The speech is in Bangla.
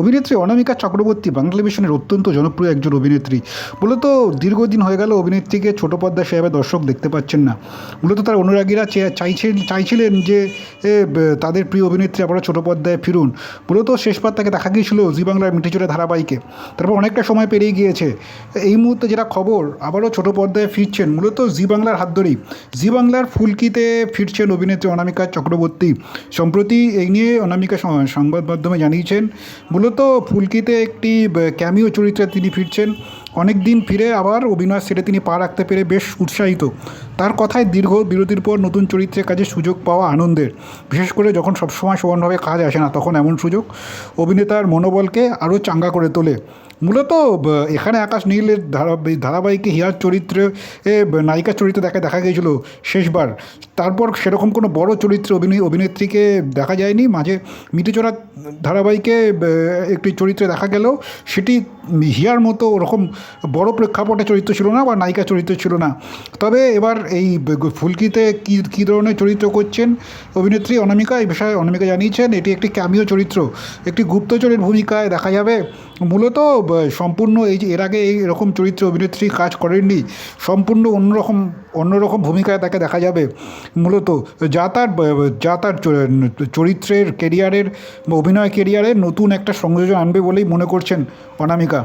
অভিনেত্রী অনামিকা চক্রবর্তী বাংলা টেলিভিশনের অত্যন্ত জনপ্রিয় একজন অভিনেত্রী। মূলত দীর্ঘদিন হয়ে গেল অভিনেত্রীকে ছোট পর্দায় সেভাবে দর্শক দেখতে পাচ্ছেন না। মূলত তার অনুরাগীরা চাইছেন চাইছিলেন যে তাদের প্রিয় অভিনেত্রী আবারও ছোট পর্দায় ফিরুন। মূলত শেষবার তাকে দেখা গিয়েছিল জি বাংলার মিঠিচুরে ধারাবাহিকে। তারপর অনেকটা সময় পেরিয়ে গিয়েছে। এই মুহূর্তে যেটা খবর, আবারও ছোট পর্দায় ফিরছেন মূলত জি বাংলার হাত ধরেই। জি বাংলার ফুলকিতে ফিরছেন অভিনেত্রী অনামিকা চক্রবর্তী। সম্প্রতি এই নিয়ে অনামিকা সংবাদ মাধ্যমে জানিয়েছেন, মূলত ফুলকিতে একটি ক্যামিও চরিত্রে তিনি ফিরছেন। অনেক দিন ফিরে আবার অভিনয় সেটে তিনি পা রাখতে পেরে বেশ উৎসাহিত। তার কথায় দীর্ঘ বিরতির পর নতুন চরিত্রের কাজে সুযোগ পাওয়া আনন্দের। বিশেষ করে যখন সবসময় সমানভাবে কাজ আসে না, তখন এমন সুযোগ অভিনেতার মনোবলকে আরও চাঙ্গা করে তোলে। মূলত এখানে আকাশ নীলের ধারা, ধারাবাহিকে হিয়ার চরিত্রে নায়িকার চরিত্রে দেখা দেখা গিয়েছিল শেষবার। তারপর সেরকম কোনো বড় চরিত্রে অভিনয়, অভিনেত্রীকে দেখা যায়নি। মাঝে মিটিচোরা ধারাবাহিকে একটি চরিত্রে দেখা গেল। সেটি হিয়ার মতো ওরকম বড় প্রেক্ষাপটে চরিত্র ছিল না বা নায়িকা চরিত্র ছিল না। তবে এবার এই ফুলকিতে কী কী ধরনের চরিত্র করছেন অভিনেত্রী অনামিকা, এই বিষয়ে অনামিকা জানিয়েছেন, এটি একটি ক্যামিও চরিত্র। একটি গুপ্তচরের ভূমিকায় দেখা যাবে। মূলত সম্পূর্ণ এই যে, এর আগে এই চরিত্র অভিনেত্রী কাজ করেননি, সম্পূর্ণ অন্যরকম অন্যরকম ভূমিকায় তাকে দেখা যাবে। মূলত যা তার যা তার চরিত্রের কেরিয়ারের অভিনয় কেরিয়ারে নতুন একটা সংযোজন আনবে বলেই মনে করছেন অনামিকা।